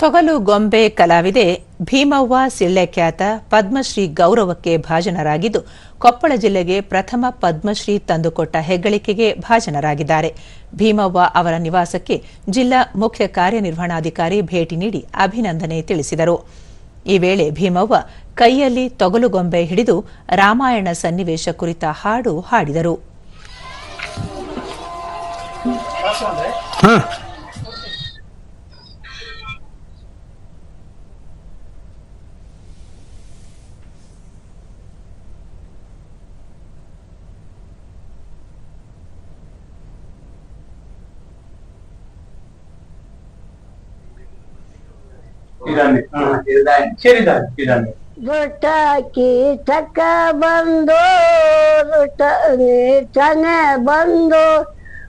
ತೊಗಲು ಗೊಂಬೆ ಕಲಾವಿದೆ ಭೀಮವ್ವ ಸಿಳ್ಳೆಖ್ಯಾತ ಪದ್ಮಶ್ರೀ ಗೌರವಕ್ಕೆ ಭಾಜನರಾಗಿದ್ದು, ಕೊಪ್ಪಳ ಜಿಲ್ಲೆಗೆ ಪ್ರಥಮ ಪದ್ಮಶ್ರೀ ತಂದುಕೊಟ್ಟ ಹೆಗ್ಗಳಿಕೆಗೆ ಭಾಜನರಾಗಿದ್ದಾರೆ. ಭೀಮವ್ವ ಅವರ ನಿವಾಸಕ್ಕೆ ಜಿಲ್ಲಾ ಮುಖ್ಯ ಕಾರ್ಯನಿರ್ವಹಣಾಧಿಕಾರಿ ಭೇಟಿ ನೀಡಿ ಅಭಿನಂದನೆ ತಿಳಿಸಿದರು. ಈ ವೇಳೆ ಭೀಮವ್ವ ಕೈಯಲ್ಲಿ ತೊಗಲುಗೊಂಬೆ ಹಿಡಿದು ರಾಮಾಯಣ ಸನ್ನಿವೇಶ ಕುರಿತ ಹಾಡು ಹಾಡಿದರು. ದುಟಕಿ ಚಕ್ಕ ಬಂದು ದುಟ ಚನೆ ಬಂದು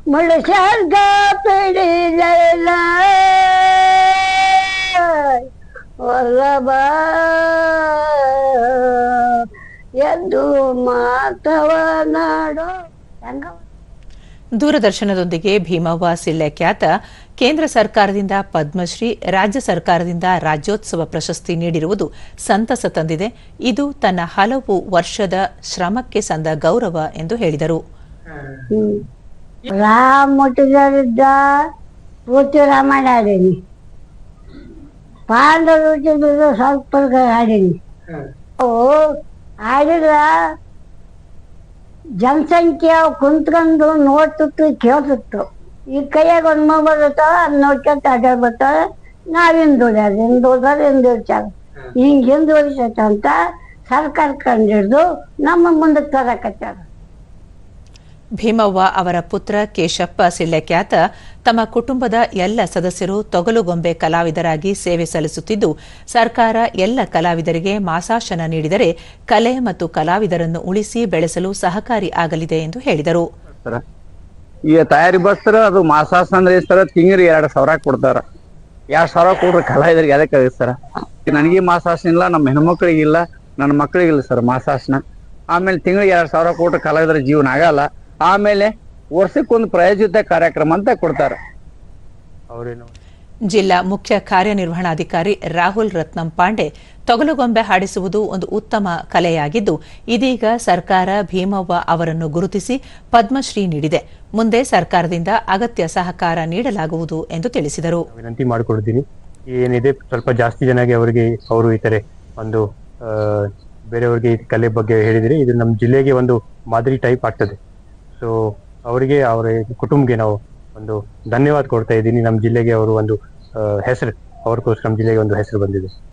ಮುಳುಸರ್ಗ ಪಿಡಿದಲ್ಲ ವಲ್ಲಭ ಎಂದು ಮಾತವನಾಡೋ ಹೆಂಗ ದೂರದರ್ಶನದೊಂದಿಗೆ ಭೀಮವ್ವ ಸಿಳ್ಳೆಖ್ಯಾತ ಕೇಂದ್ರ ಸರ್ಕಾರದಿಂದ ಪದ್ಮಶ್ರೀ ರಾಜ್ಯ ಸರ್ಕಾರದಿಂದ ರಾಜ್ಯೋತ್ಸವ ಪ್ರಶಸ್ತಿ ನೀಡಿರುವುದು ಸಂತಸ ತಂದಿದೆ. ಇದು ತನ್ನ ಹಲವು ವರ್ಷದ ಶ್ರಮಕ್ಕೆ ಸಂದ ಗೌರವ ಎಂದು ಹೇಳಿದರು. ಸ್ವಲ್ಪ ಜನಸಂಖ್ಯೆ ಕುಂತ್ಕೊಂಡು ನೋಡ್ತಿತ್ತು ಕೇಳ್ತಿತ್ತು. ಈ ಕೈಯಾಗ ಒಂದು ಮೊಬೈಲ್ ಇರ್ತಾವ ಅದ್ ನೋಡ್ಕೊಂತ ಅಡ್ಡಾಡ್ ಬರ್ತಾವ. ನಾವ್ ಹಿಂದುಳಿಯೋದು ಹಿಂದುಳಿದ್ರೆ ಹಿಂದುಳಿತಾರ ಹಿಂಗ್ ಹಿಂದುಳಿಸೈತೆ ಅಂತ ಸರ್ಕಾರ ಕಂಡಿಡ್ದು ನಮ್ಮ ಮುಂದಕ್ಕೆ ತರಕತ್ತಾರ ಭೀಮವ್ವ ಅವರ ಪುತ್ರ ಕೇಶಪ್ಪ ಸಿಳ್ಳೆಖ್ಯಾತ ತಮ್ಮ ಕುಟುಂಬದ ಎಲ್ಲ ಸದಸ್ಯರು ತೊಗಲುಗೊಂಬೆ ಕಲಾವಿದರಾಗಿ ಸೇವೆ ಸಲ್ಲಿಸುತ್ತಿದ್ದು, ಸರ್ಕಾರ ಎಲ್ಲ ಕಲಾವಿದರಿಗೆ ಮಾಸಾಶನ ನೀಡಿದರೆ ಕಲೆ ಮತ್ತು ಕಲಾವಿದರನ್ನು ಉಳಿಸಿ ಬೆಳೆಸಲು ಸಹಕಾರಿ ಆಗಲಿದೆ ಎಂದು ಹೇಳಿದರು. ಈಗ ತಯಾರಿ ಬಸ್ತರ ಅದು ಮಾಸಾಸನ ಅಂದ್ರೆ ಸರ ತಿಂಗಳು ಎರಡ್ ಸಾವಿರ ಕೊಡ್ತಾರ. ಎರಡು ಸಾವಿರ ಕೊಡ್ರಿ ಕಲಾವಿದರಿಗೆ, ಅದಕ್ಕೆ ಸರ. ನನಗೆ ಮಾಸಾಸನ ಇಲ್ಲ, ನಮ್ಮ ಹೆಣ್ಮಕ್ಳಿಗೆ ಇಲ್ಲ, ನನ್ನ ಮಕ್ಕಳಿಗಿಲ್ಲ ಸರ್ ಮಾಸಾಸನ ಆಮೇಲೆ ತಿಂಗಳಿಗೆ ಎರಡು ಸಾವಿರ ಕೊಟ್ರೆ ಕಲಾವಿದರ ಜೀವನ ಆಗಲ್ಲ. ಆಮೇಲೆ ವರ್ಷಕ್ಕೊಂದು ಪ್ರಾಯೋಜಿತ ಕಾರ್ಯಕ್ರಮ ಅಂತ ಕೊಡ್ತಾರೆ. ಅವ್ರೇನು? ಜಿಲ್ಲಾ ಮುಖ್ಯ ಕಾರ್ಯನಿರ್ವಹಣಾಧಿಕಾರಿ ರಾಹುಲ್ ರತ್ನಂ ಪಾಂಡೆ ತೊಗಲುಗೊಂಬೆ ಹಾಡಿಸುವುದು ಒಂದು ಉತ್ತಮ ಕಲೆಯಾಗಿದ್ದು ಇದೀಗ ಸರ್ಕಾರ ಭೀಮವ್ವ ಅವರನ್ನು ಗುರುತಿಸಿ ಪದ್ಮಶ್ರೀ ನೀಡಿದೆ. ಮುಂದೆ ಸರ್ಕಾರದಿಂದ ಅಗತ್ಯ ಸಹಕಾರ ನೀಡಲಾಗುವುದು ಎಂದು ತಿಳಿಸಿದರು. ವಿನಂತಿ ಮಾಡಿಕೊಡ್ತೀನಿ. ಏನಿದೆ ಸ್ವಲ್ಪ ಜಾಸ್ತಿ ಜನಗೆ ಅವರಿಗೆ ಅವರು ಈ ತರ ಒಂದು ಬೇರೆಯವರಿಗೆ ಕಲೆ ಬಗ್ಗೆ ಹೇಳಿದ್ರೆ ಇದು ನಮ್ಮ ಜಿಲ್ಲೆಗೆ ಒಂದು ಮಾದರಿ ಟೈಪ್ ಆಗ್ತದೆ. ಸೊ ಅವರಿಗೆ, ಅವರ ಕುಟುಂಬಕ್ಕೆ ನಾವು ಒಂದು ಧನ್ಯವಾದ ಕೊಡ್ತಾ ಇದ್ದೀನಿ. ನಮ್ಮ ಜಿಲ್ಲೆಗೆ ಅವರು ಒಂದು ಹೆಸರು. ಅವ್ರಿಗೋಸ್ಕರ ನಮ್ಮ ಜಿಲ್ಲೆಗೆ ಒಂದು ಹೆಸರು ಬಂದಿದೆ.